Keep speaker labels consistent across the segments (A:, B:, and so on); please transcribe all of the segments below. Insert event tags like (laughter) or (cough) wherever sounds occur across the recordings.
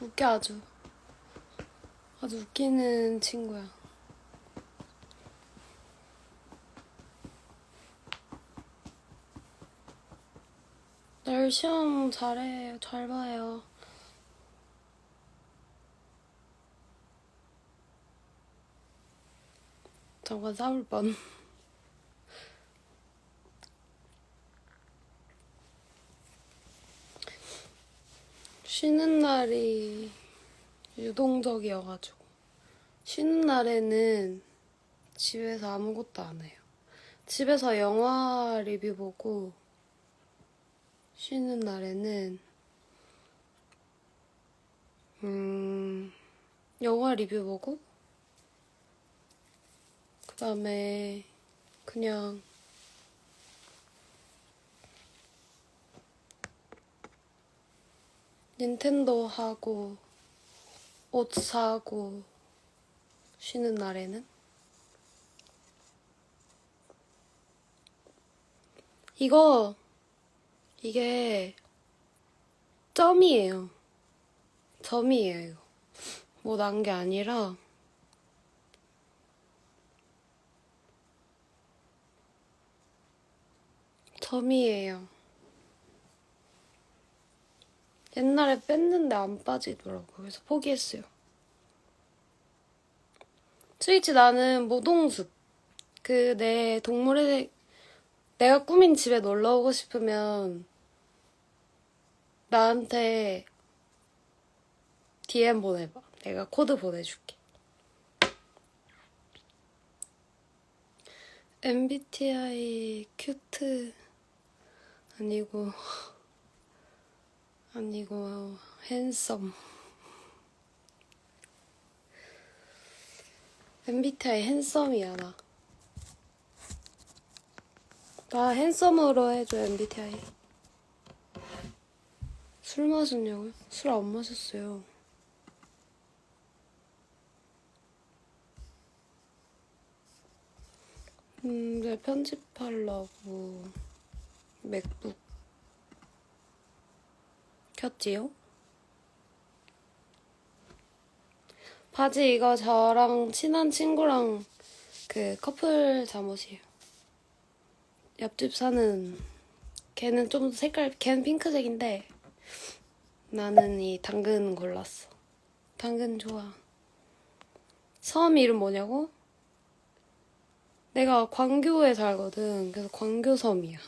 A: 웃겨 아주. 아주 웃기는 친구야. 날 시험 잘해, 잘 봐요. 잠깐 싸울 뻔. 쉬는 날이 유동적이어가지고. 쉬는 날에는 집에서 아무것도 안 해요. 집에서 영화 리뷰 보고, 쉬는 날에는, 음, 영화 리뷰 보고, 그 다음에 그냥 닌텐도 하고 옷 사고 쉬는 날에는 이거 이게 점이에요. 점이에요. 뭐 난 게 아니라 점이에요. 옛날에 뺐는데 안 빠지더라고요. 그래서 포기했어요. 스위치 나는 모동숲. 그 내 동물의 내가 꾸민 집에 놀러 오고 싶으면 나한테 DM 보내봐. 내가 코드 보내줄게. MBTI 큐트 아니고 아니고 핸섬 MBTI 핸섬이야 나. 나 핸섬으로 해줘 MBTI. 술 마셨냐고요? 술 안 마셨어요. 음, 네, 편집하려고 맥북 켰지요? 바지 이거 저랑 친한 친구랑 그 커플 잠옷이에요. 옆집 사는 걔는 좀 색깔 걔는 핑크색인데 나는 이 당근 골랐어. 당근 좋아. 섬 이름 뭐냐고? 내가 광교에 살거든. 그래서 광교섬이야.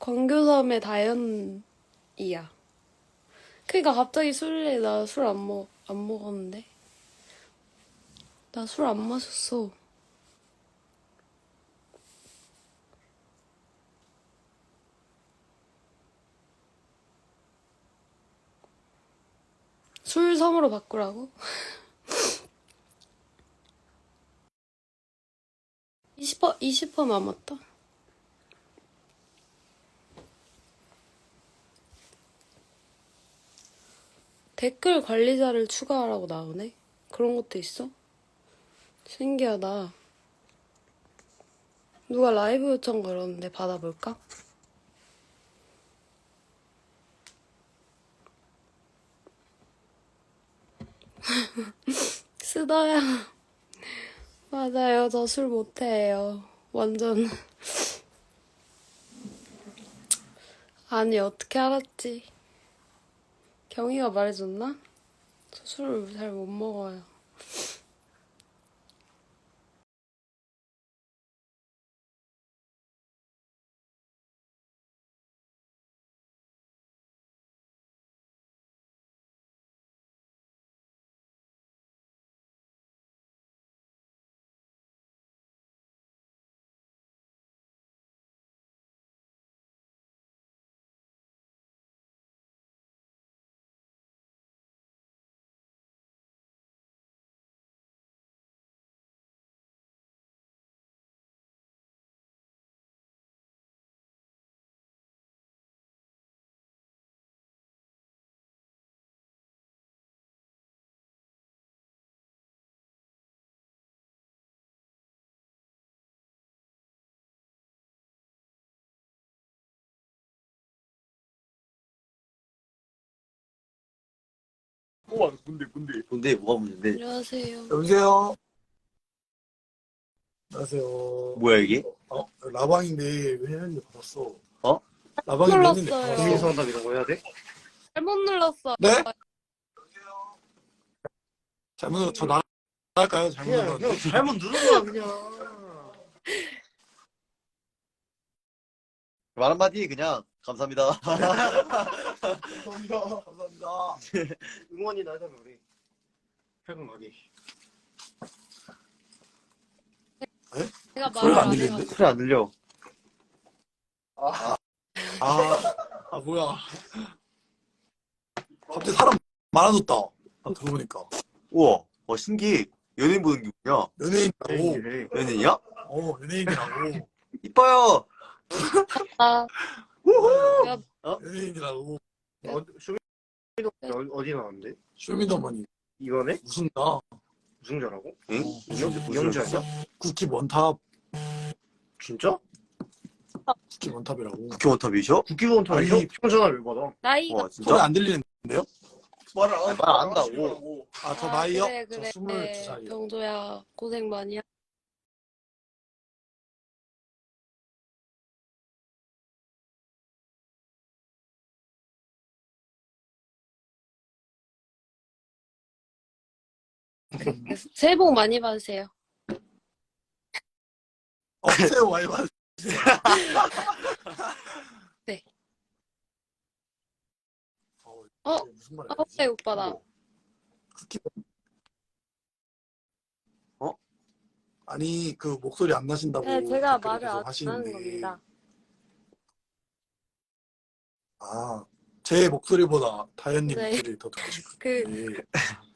A: 광교섬의 다현이야. 그니까 갑자기 술래 나 술 안 먹, 안 먹었는데. 나 술 안 마셨어. 술 섬으로 바꾸라고? (laughs) 20% 20% 남았다. 댓글 관리자를 추가하라고 나오네? 그런 것도 있어? 신기하다. 누가 라이브 요청 걸었는데 받아볼까? (laughs) 쓰다야. 맞아요. 저 술 못해요. 완전. 아니, 어떻게 알았지? 경희가 말해줬나? 저 술을 잘못 먹어요.
B: 우와 뭔데 뭔데
C: 근데 뭐가 문제인데?
A: 안녕하세요.
B: 여보세요 안녕하세요
C: 뭐야 이게?
B: 어 라방인데 왜 했는데 받았어
C: 어?
B: 라방인데 했는데
A: 눌렀어요.
B: 받았어.
C: 국민성답 이런 거 해야 돼?
A: 잘못 눌렀어.
B: 네? 잘못 저 나갈까요? 잘못
C: 그냥
B: 눌렀는데
C: 그냥 잘못 누른 거야 그냥. (laughs) 말 한마디 그냥 감사합니다. (laughs)
B: 감사합니다 감사합니다 (laughs)
C: 응원이나 하자면 우리.
B: 퇴근 가기
A: 제가
B: 소리가
A: 말을 안안
B: 들리는데?
A: 해가지고.
C: 소리 안 들려.
B: 아, 아 뭐야 갑자기 사람 많아졌다 아, 들어보니까
C: 우와, 와 신기. 연예인 보는 기분이야.
B: 연예인이라고
C: 연예인이야?
B: 어 연예인이라고
C: 이뻐요.
A: 아,
B: 연예인이라 고
D: 어, 쇼미더 어디 나왔는데?
B: 쇼미더머니
D: 이번에
B: 우승다
D: 우승자라고?
C: 응?
D: 이영- 이영주 아니야?
B: 쿠키 원탑
D: 진짜?
B: 쿠키 원탑이라고
C: 국회 원탑이셔?
D: 국기부원탑에
B: 아니.
D: 형 평전화 왜 받아?
A: 나이가
C: 와
B: 소리
C: 진짜?
B: 안 들리는데요?
C: 말을 안, 말안 한다고.
B: 아저
A: 아,
B: 나이요?
A: 그래, 그래.
B: 저 22살이요
A: 병조야 고생 많이 새해 복 많이 받으세요.
B: 없애요 와이 와
A: 네.
B: 어,
A: 어?
B: 무슨 말이야
A: 아홉 살 오빠 나.
B: 쿠키
C: 어?
B: 아니 그 목소리 안 나신다고
A: 네, 제가
B: 댓글
A: 말을
B: 계속
A: 안 하는 겁니다.
B: 아 제 목소리보다 다현님
A: 네.
B: 목소리 더 듣고 싶어요
A: 그,
B: 네. (laughs)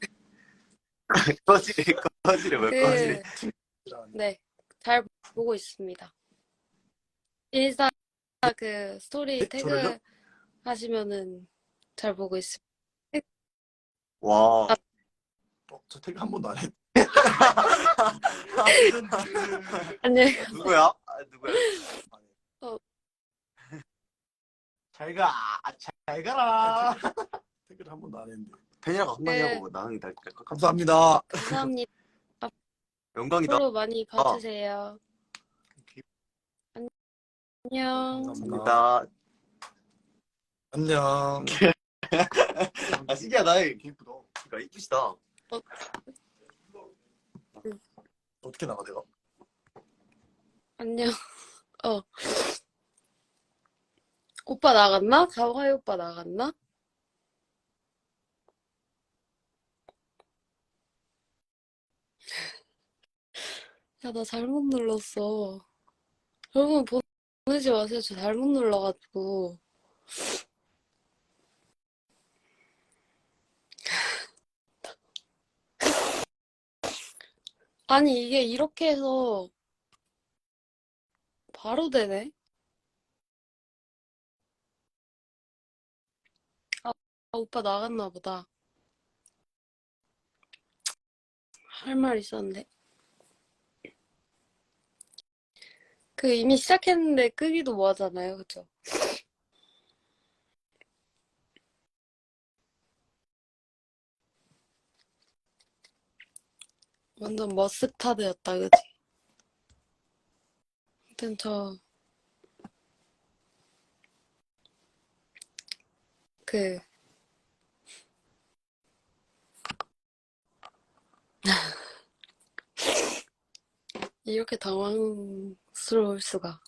C: 꺼지래, 꺼지래, 왜 꺼지래?
A: 그, 네. 잘 보고 있습니다. 인스타 그 스토리
B: 네,
A: 태그
B: 저를요?
A: 하시면은 잘 보고 있습니다.
C: 와.
B: 어, 저 태그 한 번도 안 했. (laughs)
A: 안녕히
C: 누구야? 아, 누구야?
D: 잘 가, 잘 가라.
B: 태그를 한 번도 안 했는데.
C: 팬이랑 한마디
A: 네.
C: 하고 나는 날
B: 감사합니다.
A: 감사합니다. (laughs)
C: 영광이다.
A: 앞으로 많이 봐주세요. 안녕.
B: 감사합니다.
C: 감사합니다.
B: 안녕. (laughs)
C: 아 신기하다. 이쁘다. 그러니까 이쁘시다.
B: 어떻게 나가 내가?
A: 안녕. 어. 오빠 나갔나? 가와이 오빠 나갔나? 야, 나 잘못 눌렀어. 여러분, 보내지 마세요. 저 잘못 눌러가지고. (sighs) 아니, 이게 이렇게 해서 바로 되네? 아, 오빠 나갔나 보다. 할 말 있었는데. 그 이미 시작했는데 끄기도 뭐 하잖아요. 그쵸? 완전 머스타드였다, 그치? 아무튼 저, 그, (laughs) 이렇게 당황 스러울 수가.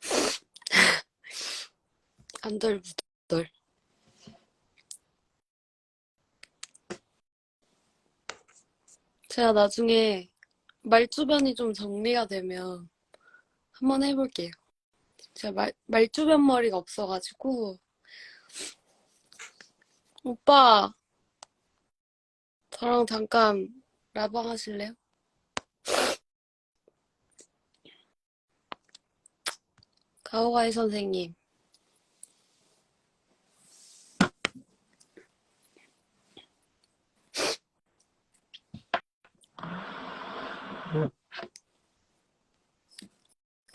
A: (laughs) 안절부절. 제가 나중에 말주변이 좀 정리가 되면 한번 해볼게요. 제가 말, 말주변 머리가 없어가지고. 오빠, 저랑 잠깐 라방 하실래요? 가오가이 선생님.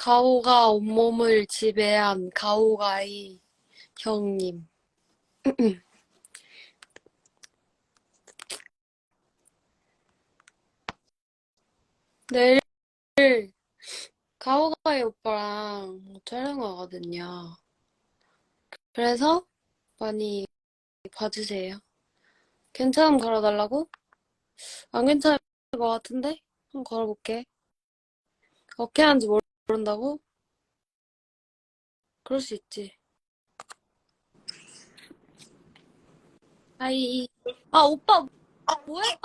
A: 가오가 온몸을 지배한 가오가이 형님. (clears throat) 내일 가오가이 오빠랑 뭐 촬영하거든요. 그래서 많이 봐주세요. 괜찮으면 걸어달라고? 안 괜찮을 것 같은데? 한번 걸어볼게. 어떻게 하는지 모 른다고? 그럴 수 있지. 아이, 아, 오빠, 뭐했어?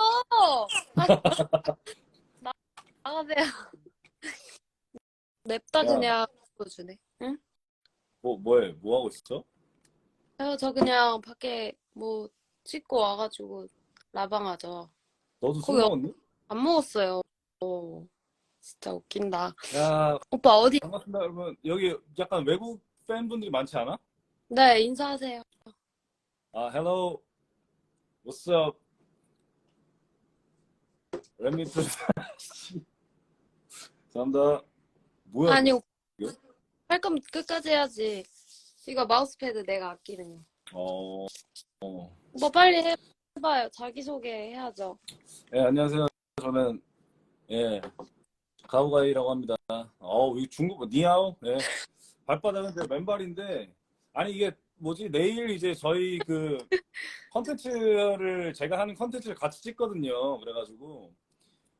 A: 아, 나, 나가세요. 냅다
E: 야.
A: 그냥 보여주네.
E: 뭐, 뭐해? 뭐 하고 있어?
A: 아, 저 그냥 밖에 뭐 찍고 와가지고 라방하죠.
E: 너도 술
A: 거기
E: 먹었니?
A: 안 먹었어요. 어, 진짜 웃긴다.
E: 야,
A: 오빠 어디?
E: 반갑습니다, 여러분. 여기 약간 외국 팬분들이 많지 않아?
A: 네, 인사하세요.
E: 아, hello. What's up? Let me to... (laughs) 감사합니다. 뭐야?
A: 아니,
E: 이거?
A: 할 거면 끝까지 해야지. 이거 마우스패드 내가 아끼는 거.
E: 어, 어.
A: 오빠 빨리 해봐요. 자기소개 해야죠.
E: 예, 안녕하세요. 저는, 예, 가오가이라고 합니다. 어우, 이 중국, 니하오? 예. 발바닥은 제 맨발인데, 아니, 이게 뭐지? 내일 이제 저희 그 컨텐츠를, 제가 하는 컨텐츠를 같이 찍거든요. 그래가지고,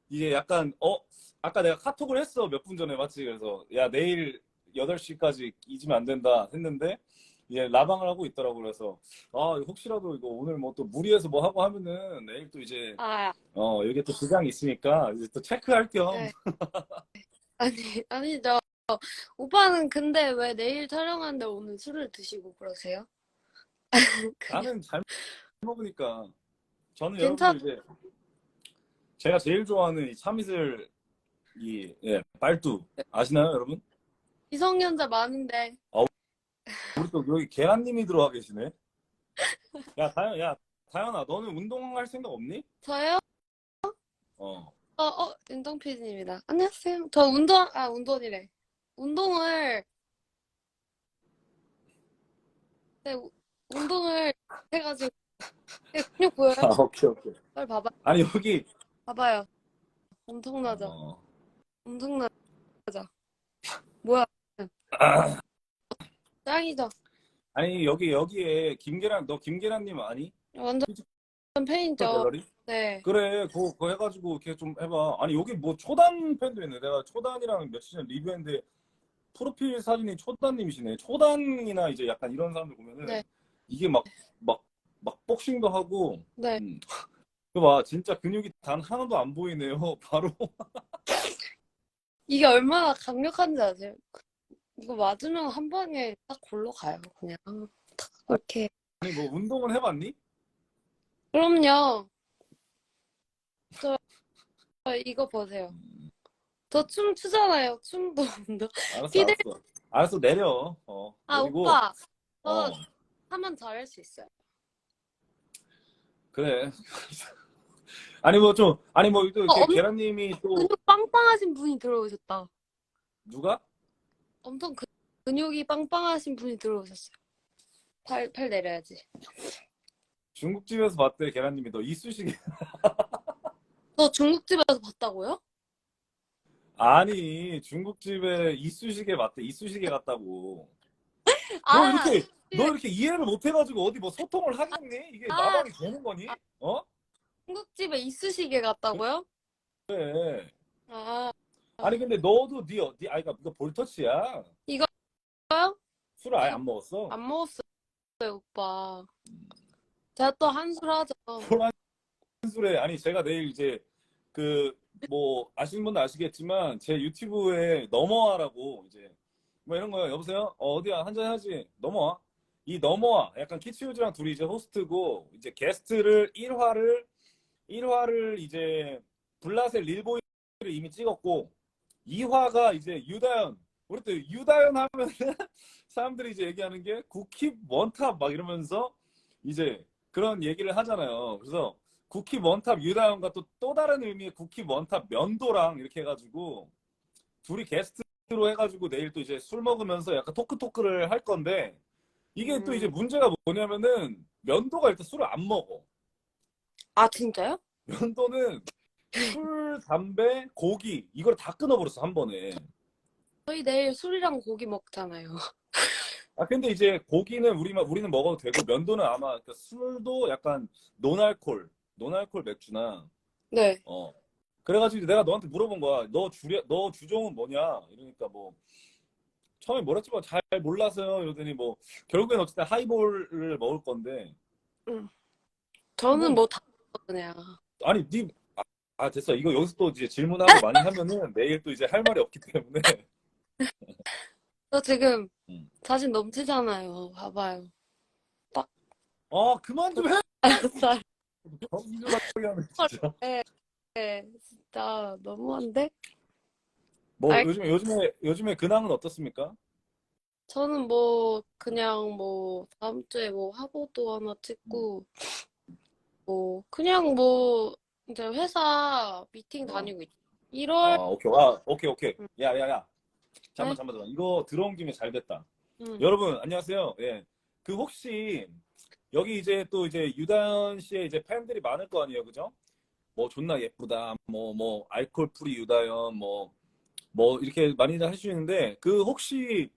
E: 이게 약간, 어, 아까 내가 카톡을 했어. 몇 분 전에 맞지? 그래서, 야, 내일 8시까지 잊으면 안 된다 했는데, 예, 라방을 하고 있더라고. 그래서, 아, 혹시라도 이거 오늘 뭐 또 무리해서 뭐 하고 하면은 내일 또 이제,
A: 아,
E: 어, 여기 또 지장이 있으니까 이제 또 체크할 겸
A: 네. 아니, 아니죠. 오빠는 근데 왜 내일 촬영하는데 오늘 술을 드시고 그러세요? (laughs) 그냥
E: 나는 잘 먹으니까 저는
A: 괜찮-
E: 여러분들 이제 제가 제일 좋아하는 이 참이슬 이 예, 빨두 아시나요, 여러분?
A: 미성년자 많은데
E: 우리 또 여기 계란님이 들어와 계시네. 야, 다현, 야, 다현아, 너는 운동할 생각 없니?
A: 저요?
E: 어,
A: 어, 어, 윤정 PD입니다. 안녕하세요. 저 운동, 아, 운동이래. 운동을, 네, 우- 운동을 해가지고, 네, 근육 보여요?
E: 아, 오케이, 오케이.
A: 빨리 봐봐,
E: 아니 여기
A: 봐봐요. 엄청나죠?
E: 어,
A: 엄청나죠? 뭐야? (clears throat) (clears throat) 짱이죠?
E: 아니 여기 여기에 김계란, 너 김계란님 아니?
A: 완전 팬이죠?
E: 갤러리?
A: 네.
E: 그래, 그거, 그거 해가지고 이렇게 좀 해봐. 아니, 여기 뭐 초단 팬도 있네. 내가 초단이랑 며칠 전에 리뷰했는데 프로필 사진이 초단님이시네. 초단이나 이제 약간 이런 사람들 보면은
A: 네.
E: 이게 막, 막, 막 복싱도 하고,
A: 네.
E: 음. (laughs) 그봐 진짜 근육이 단 하나도 안 보이네요. (laughs) 바로.
A: 이게 얼마나 강력한지 아세요? 이거 맞으면 한 방에 딱 골로 가요, 그냥. 탁 이렇게.
E: 아니, 뭐 운동을 해봤니?
A: 그럼요. 저, 저 이거 보세요. 저 춤 추잖아요. 춤도 운동.
E: 알았어,
A: 피들-
E: 알았어. 알았어, 내려. 어.
A: 아,
E: 그리고,
A: 오빠. 저
E: 어,
A: 하면 잘할 수 있어요.
E: 그래. (laughs) 아니, 뭐 좀, 아니, 뭐 또 이렇게
A: 어, 엄-
E: 계란님이 또,
A: 근육 빵빵하신 분이 들어오셨다.
E: 누가?
A: 엄청 그, 근육이 빵빵하신 분이 들어오셨어요. 팔, 팔 내려야지.
E: 중국집에서 봤대, 계란님이 너 이쑤시개. (laughs)
A: 저 중국집에서 봤다고요?
E: 아니 중국집에 이쑤시개 맞대 이쑤시개 같다고 (laughs) 너
A: 아,
E: 이렇게 너 이렇게 이해를 못 해가지고 어디 뭐 소통을 하겠니 이게
A: 아.
E: 나방이 되는 거니 어
A: 중국집에 이쑤시개 같다고요?
E: 그래
A: 아,
E: 아니 근데 너도 네, 어- 네 아이가 이거 볼터치야.
A: 이거요?
E: 술 아예 안 먹었어.
A: 안 먹었어요, 오빠. 제가 또 한술 하죠.
E: 술에 아니 제가 내일 이제 그 뭐 아시는 분도 아시겠지만 제 유튜브에 넘어와라고 이제 뭐 이런 거요. 여보세요? 어, 어디야? 한잔 해야지? 넘어와. 이 넘어와. 약간 키츠유즈랑 둘이 이제 호스트고 이제 게스트를 1화를 1화를 이제 블라셀 릴보이를 이미 찍었고 2화가 이제 유다현 우리 또 유다현 하면 (laughs) 사람들이 이제 얘기하는 게 국힙 원탑 막 이러면서 이제 그런 얘기를 하잖아요 그래서 국힙 원탑 유다현과 또 또 다른 의미의 국힙 원탑 면도랑 이렇게 해가지고 둘이 게스트 로 해가지고 내일 또 이제 술 먹으면서 약간 토크 토크를 할 건데 이게 또
A: 음.
E: 이제 문제가 뭐냐면은 면도가 일단 술을 안 먹어.
A: 아 진짜요?
E: 면도는 술, 담배, 고기 이걸 다 끊어버렸어 한 번에.
A: 저희 내일 술이랑 고기 먹잖아요. (laughs)
E: 아 근데 이제 고기는 우리만 우리는 먹어도 되고 면도는 아마 그러니까 술도 약간 노알콜 노알콜 맥주나
A: 네.
E: 어 그래가지고 내가 너한테 물어본 거야 너 주려 너 주종은 뭐냐 이러니까 뭐 처음에 뭐랬지만 잘 몰라서요 이러더니 뭐 결국엔 어쨌든 하이볼을 먹을 건데
A: 저는
E: 뭐-
A: 뭐다 그냥.
E: 아니 니 아, 아, 됐어 이거 여기서 또 이제 질문하고 많이 하면은 내일 또 이제 할 말이 없기 때문에
A: 저 지금
E: 음.
A: 자신 넘치잖아요. 봐봐요.
E: 아 그만 좀 해.
A: 알았어.
E: 하면 진짜.
A: 네, 진짜 너무한데?
E: 뭐
A: 알-
E: 요즘에 요즘에 요즘에 근황은 어떻습니까?
A: 저는 뭐 그냥 뭐 다음 주에 뭐 화보도 하나 찍고 뭐 그냥 뭐 이제 회사 미팅 다니고 있. 1월
E: 아 오케이 아 오케이 오케이
A: 음.
E: 야야 야 잠만
A: 네?
E: 잠만 잠만 이거 들어온 김에 잘 됐다
A: 음.
E: 여러분 안녕하세요 예 그 혹시 여기 이제 또 이제 유다현 씨의 이제 팬들이 많을 거 아니에요 그죠 뭐 존나 예쁘다 뭐 뭐 알콜 프리 유다현 뭐 뭐 이렇게 많이들 하시는데 그 혹시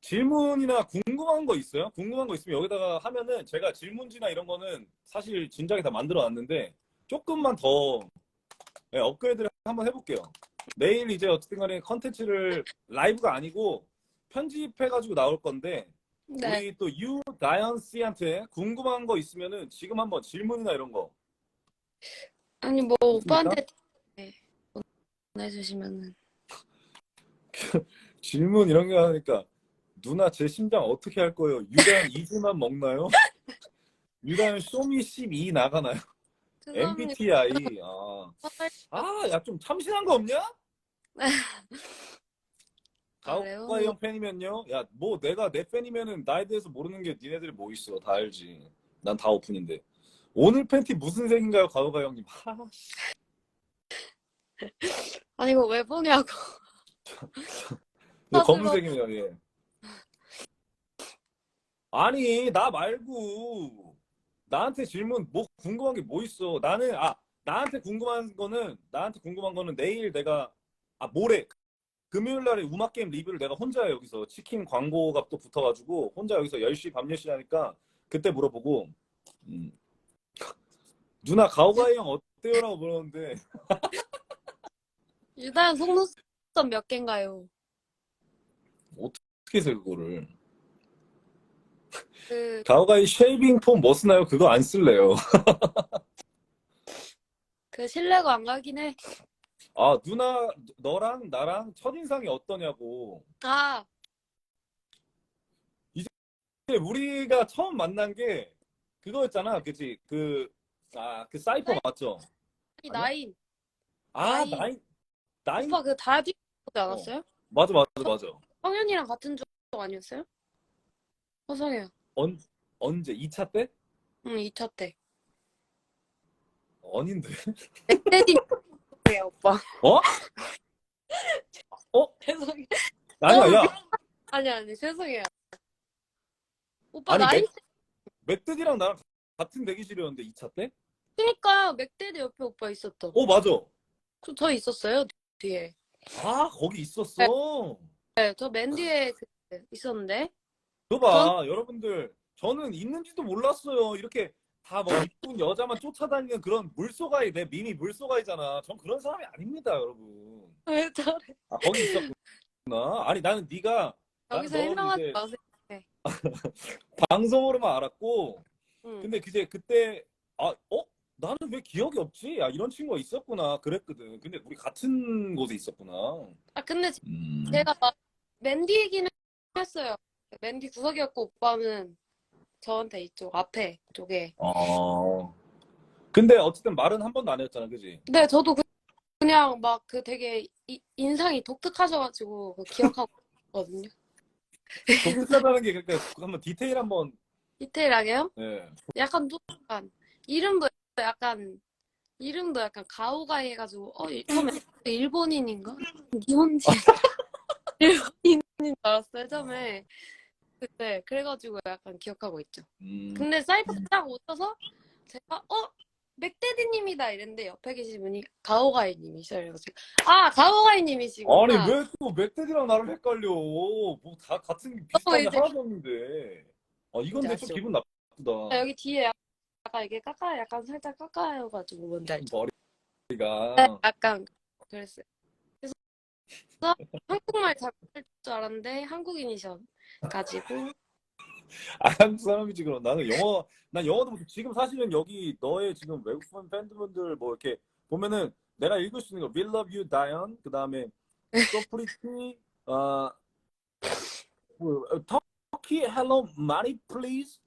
E: 질문이나 궁금한 거 있어요? 궁금한 거 있으면 여기다가 하면은 제가 질문지나 이런 거는 사실 진작에 다 만들어 놨는데 조금만 더 예, 업그레이드를 한번 해볼게요. 내일 이제 어쨌든 간에 컨텐츠를 라이브가 아니고 편집해가지고 나올 건데
A: 네.
E: 우리 또 유다현 씨한테 궁금한 거 있으면은 지금 한번 질문이나 이런 거
A: 아니 뭐 오빠한테 네, 보내주시면은 (laughs)
E: 질문 이런 게 하니까 누나 제 심장 어떻게 할 거예요? 유다현 이주만 먹나요? (laughs) 유다현 쇼미 12 나가나요? MBTI (laughs) 아, 아, 야 좀 참신한 거 없냐? (laughs)
A: 그래요?
E: 가오가이 형 팬이면요? 야, 뭐 내가 내 팬이면은 나에 대해서 모르는 게 니네들이 뭐 있어? 다 알지. 난 다 오픈인데. 오늘 팬티 무슨 색인가요, 가오가이 형님? 하, 씨. (laughs)
A: 아니 이거 왜 보냐고.
E: 이거
A: 맞아,
E: 검은색이네요, 예. 아니, 나 말고 나한테 질문 뭐 궁금한 게 뭐 있어? 나는 아, 나한테 궁금한 거는 나한테 궁금한 거는 내일 내가 아, 모레 금요일 날에 음악 게임 리뷰를 내가 혼자 여기서 치킨 광고가 또 붙어가지고 혼자 여기서 10시 밤 10시 하니까 그때 물어보고 음. 누나 가오가이 형 어때요라고 물었는데 (laughs)
A: 유다현 속눈썹 몇 개인가요?
E: 어떻게 해서 그거를
A: 그
E: 가오가이 쉐이빙 폼 뭐 쓰나요? 그거 안 쓸래요. (laughs)
A: 그 신뢰가 안 가긴 해.
E: 아 누나 너랑 나랑 첫인상이 어떠냐고.
A: 아,
E: 근데 우리가 처음 만난 게 그거였잖아, 그치? 그, 아, 그 사이퍼 맞죠?
A: 이
E: 아니야?
A: 나인.
E: 아,
A: 나인.
E: 나인, 나인,
A: 오빠 그 다이어트 보지 않았어요?
E: 맞아, 맞아, 맞아.
A: 성현이랑 같은 조 아니었어요? 허성이요.
E: 언, 언제? 2차 때?
A: 응, 2차 때.
E: 아닌데.
A: 맥데디 야 오빠.
E: 어? 어?
A: 죄송해요.
E: 아니야,
A: 어,
E: 야.
A: 아니 아니 죄송해요. 오빠
E: 아니,
A: 나이
E: 맥- 맥드디랑 나랑 같은 대기실이었는데, 2차 때?
A: 때니까 맥데디 옆에 오빠 있었죠.
E: 어, 맞아.
A: 저, 저 있었어요 뒤에.
E: 아, 거기 있었어.
A: 네, 저 맨 뒤에 그 있었는데.
E: 그거 봐, 여러분들. 저는 있는지도 몰랐어요. 이렇게 다 뭐 이쁜 여자만 쫓아다니는 그런 물소가이, 내 밈이 물소가이잖아. 전 그런 사람이 아닙니다, 여러분.
A: 왜 저래?
E: 아, 거기 있었구나. 아니, 나는 네가
A: 여기서
E: 너는
A: 해명하지
E: 이제-
A: 마세요. (laughs)
E: 방송으로만 알았고,
A: 응.
E: 근데 그제 그때, 아, 어? 나는 왜 기억이 없지? 야, 이런 친구가 있었구나. 그랬거든. 근데 우리 같은 곳에 있었구나.
A: 아 근데
E: 음.
A: 제가 막 맨디 얘기는 했어요. 맨디 구석이었고 오빠는 저한테 이쪽 앞에 쪽에.
E: 어. 근데 어쨌든 말은 한 번도 안 했잖아, 그지?
A: 네, 저도 그, 그냥 막 그 되게 이- 인상이 독특하셔가지고 그거 기억하고 (laughs) 있거든요.
E: 독특하다는 게 그러니까 한번 디테일 한번
A: 디테일하게요?
E: 예.
A: 약간 좀 약간 이름도 약간 이름도 약간 가오가이 해가지고 어 이- 처음에 일본인인가? 일본지 (laughs) (laughs) 일본인인 줄 알았어요, 처음에. 그때, 그래가지고 약간 기억하고 있죠.
E: 음.
A: 근데 사이트 딱 오셔서 제가, 어? 맥데디님이다 이랬는데 옆에 계신 분이 가오가이님이셔. 그래가지고, 아, 가오가이님이시구나.
E: 아니 왜 또 맥데디랑 나를 헷갈려? 뭐 다 같은 비슷한 게
A: 이제-
E: 하나도 없는데. 아 이건 근데 좀
A: 아시죠?
E: 기분 나쁘다.
A: 여기 뒤에 약간 이게 깎아, 약간 살짝 깎아여가지고 뭔지 알죠?
E: 머리가.
A: 네, 약간 그랬어요. 그래서 한국말 잘 못할 줄 알았는데 한국인이셔 가지고
E: 아, 한국 사람이지 그럼 나는 영어 난 영어도 못해. 지금 사실은 여기 너의 지금 외국 팬 팬분들 뭐 이렇게 보면은 내가 읽을 수 있는 거 We love you Diane 그 다음에 (laughs) So pretty 어 뭐, 어, Turkey hello money please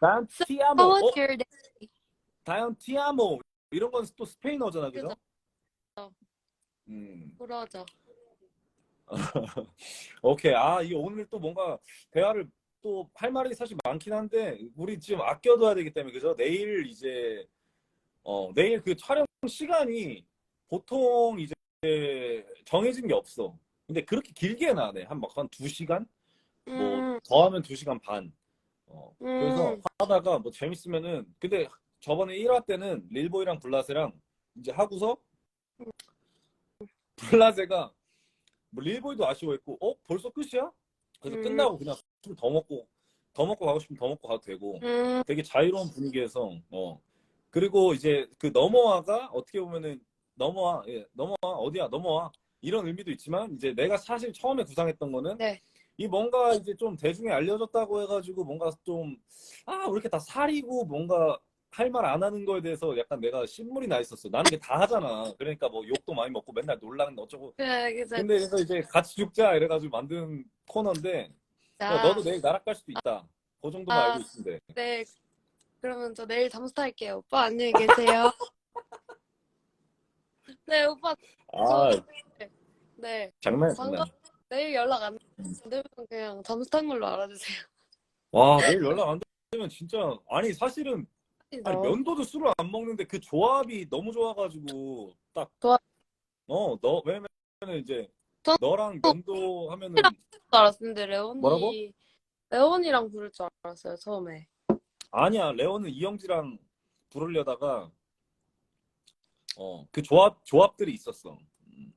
E: 다이안 (laughs) 티아모 어? 다이안 티아모 이런 건 또 스페인어잖아 그죠?
A: 그죠.
E: 음
A: 그러죠. (laughs)
E: 오케이. 아, 이 오늘 또 뭔가 대화를 또 할 말이 사실 많긴 한데 우리 지금 아껴둬야 되기 때문에 그죠? 내일 이제 어 내일 그 촬영 시간이 보통 이제 정해진 게 없어. 근데 그렇게 길게 나네. 한막한두 시간? 뭐
A: 음,
E: 더하면 두 시간 반. 어 그래서
A: 음.
E: 하다가 뭐 재밌으면은 근데 저번에 1화 때는 릴보이랑 블라세랑 이제 하고서 블라세가 뭐 릴보이도 아쉬워했고 어 벌써 끝이야? 그래서
A: 음.
E: 끝나고 그냥 좀 더 먹고 더 먹고 가고 싶으면 더 먹고 가도 되고
A: 음,
E: 되게 자유로운 분위기에서 어 그리고 이제 그 넘어와가 어떻게 보면은 넘어와 예 넘어와 어디야 넘어와 이런 의미도 있지만 이제 내가 사실 처음에 구상했던 거는
A: 네.
E: 이 뭔가 이제 좀 대중에 알려졌다고 해가지고 뭔가 좀 아 왜 이렇게 다 살이고 뭔가 할 말 안 하는 거에 대해서 약간 내가 신물이 나 있었어 나는 이게 다 하잖아 그러니까 뭐 욕도 많이 먹고 맨날 놀라는 어쩌고
A: 그래, 그래서
E: 근데 그래서 이제 같이 죽자 이래가지고 만든 코너인데 야,
A: 자,
E: 너도 내일 나락 갈 수도 있다 그 정도만
A: 아.
E: 알고 있는데
A: 네. 그러면 저 내일 잠수 탈게요. 오빠 안녕히 계세요. (laughs) 네, 오빠.
E: 아
A: 네.
E: 장난
A: 방금
E: 장난
A: 내일 연락 안 되면 그냥 잠수 탄 걸로 알아주세요.
E: 와 내일 연락 안 되면 진짜 아니 사실은 아니
A: 어.
E: 면도도 술을 안 먹는데 그 조합이 너무 좋아가지고 딱
A: 좋아.
E: 어 너 왜냐면 이제
A: 전-
E: 너랑 면도 하면은
A: 줄 알았는데 레온이
E: 뭐라고?
A: 레온이랑 부를 줄 알았어요 처음에.
E: 아니야 레오는 이영지랑 부르려다가 어 그 조합 조합들이 있었어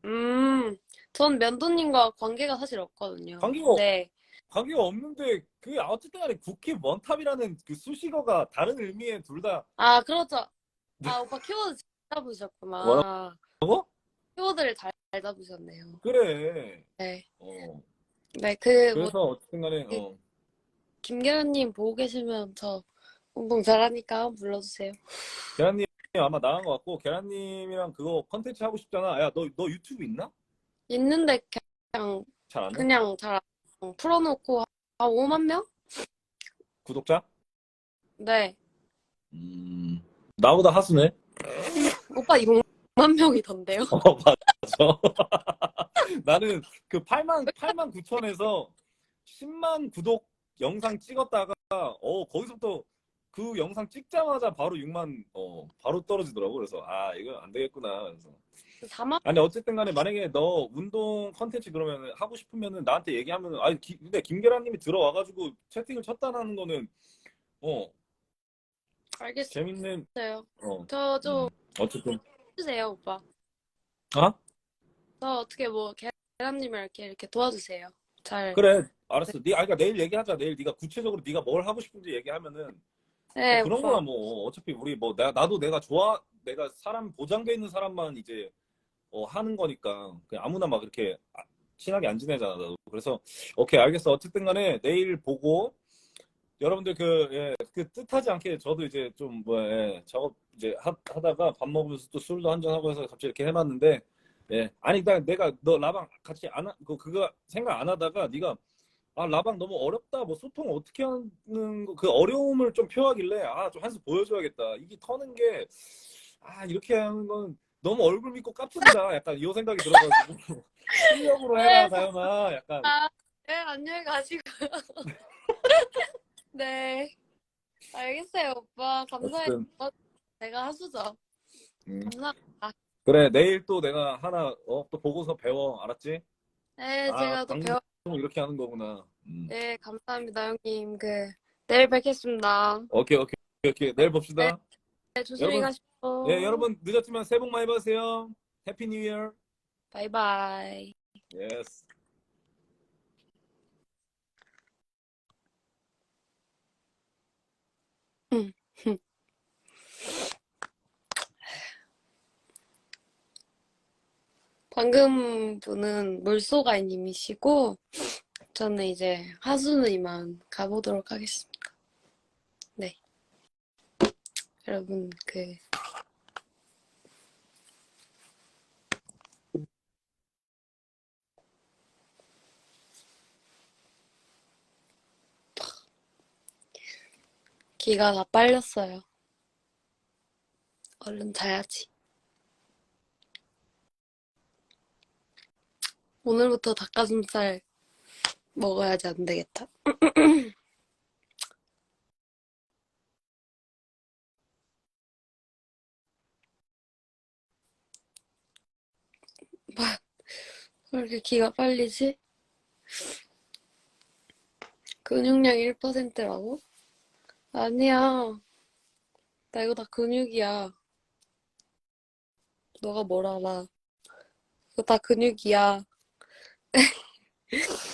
A: 음, 전 면도님과 관계가 사실 없거든요.
E: 관계가
A: 네.
E: 관계가 없는데 그 어쨌든 간에 국힙 원탑이라는 그 수식어가 다른 의미의 둘 다
A: 아, 그렇죠. 아, 오빠 키워드 잘 잡으셨구나.
E: 뭐라고?
A: 키워드를 잘, 잘 잡으셨네요.
E: 그래
A: 네.
E: 어
A: 네, 그, 뭐,
E: 그래서 어쨌든 간에 어
A: 김계란님 보고 계시면 저 운동 잘하니까 한번 불러주세요.
E: 계란님 아마 나간 것 같고 계란님이랑 그거 컨텐츠 하고 싶잖아 야 너 너 유튜브 있나?
A: 있는데 그냥,
E: 잘 안 해?
A: 그냥 잘 안- 풀어놓고 한 5만 명?
E: 구독자?
A: 네.
E: 음 나보다 하수네
A: 오빠 6만 명이던데요?
E: 어, 맞아. (laughs) 나는 그 8만, 8만 9천에서 10만 구독 영상 찍었다가, 어, 거기서부터 그 영상 찍자마자 바로 6만, 어, 바로 떨어지더라고. 그래서, 아, 이거 안 되겠구나. 그래서.
A: 4만?
E: 아니, 어쨌든 간에 만약에 너 운동 컨텐츠 그러면 하고 싶으면은 나한테 얘기하면, 아니, 기- 근데 김계란 님이 들어와가지고 채팅을 쳤다는 거는, 어,
A: 알겠어요.
E: 재밌는, 어,
A: 저 좀
E: 어쨌든.
A: 해주세요, 오빠.
E: 어?
A: 저 어떻게 뭐 계란님을 이렇게 이렇게 도와주세요. 잘.
E: 그래, 알았어. 네, 아, 그러니까 내일 얘기하자. 내일 네가 구체적으로 네가 뭘 하고 싶은지 얘기하면은
A: 네,
E: 그런
A: 오빠.
E: 거야 뭐. 어차피 우리 뭐 나, 나도 내가 좋아 내가 사람 보장돼 있는 사람만 이제 어, 하는 거니까 그냥 아무나 막 이렇게 아- 친하게 안 지내잖아 나도. 그래서 오케이 알겠어. 어쨌든 간에 내일 보고 여러분들 그, 예, 그 뜻하지 않게 저도 이제 좀 뭐, 예, 작업 이제 하, 하다가 밥 먹으면서 또 술도 한잔 하고 해서 갑자기 이렇게 해봤는데 예. 아니 나 내가 너 라방 같이 안 하, 그 그거 생각 안 하다가 네가 아, 라방 너무 어렵다. 뭐 소통 어떻게 하는 거, 그 어려움을 좀 표하길래 아, 좀 한 수 보여줘야겠다. 이게 터는 게 아, 이렇게 하는 건 너무 얼굴 믿고 까뿐다. 약간 이 생각이 들어가지고 (laughs) 실력으로 해라, 다현아. 약간
A: 네, 안녕히 가시고요. (laughs) 네. 알겠어요, 오빠. 감사해요.
E: 어쨌든
A: 내가 하수죠.
E: 음.
A: 감사합니다.
E: 그래 내일 또 내가 하나 어, 또 보고서 배워. 알았지?
A: 네,
E: 아,
A: 제가 또 배워.
E: 이렇게 하는 거구나. 음.
A: 네, 감사합니다, 형님. 그, 내일 뵙겠습니다.
E: 오케이, 오케이, 오케이. 내일 봅시다.
A: 네, 조심히
E: 여러분,
A: 가시고.
E: 예, 여러분 늦었지만 새해 복 많이 받으세요. 해피 뉴 이어.
A: 바이바이.
E: 예스. (laughs)
A: 방금 분은 물소가님이시고, 저는 이제 하수는 이만 가보도록 하겠습니다. 네. 여러분, 그, 기가 다 빨렸어요. 얼른 자야지. 오늘부터 닭가슴살 먹어야지 안 되겠다. (clears throat) 뭐, 왜 이렇게 기가 빨리지? 근육량 1%라고? 아니야. 나 이거 다 근육이야. 너가 뭘 알아. 이거 다 근육이야. (laughs)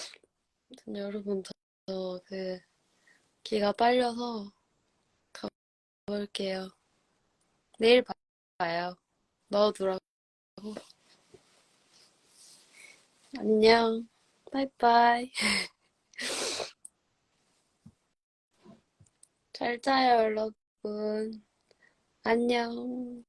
A: 여러분, 저, 저 그, 기가 빨려서 가볼게요. 내일 봐- 봐요. 넣어두라고. 안녕. 바이바이. (laughs) 잘 자요, 여러분. 안녕.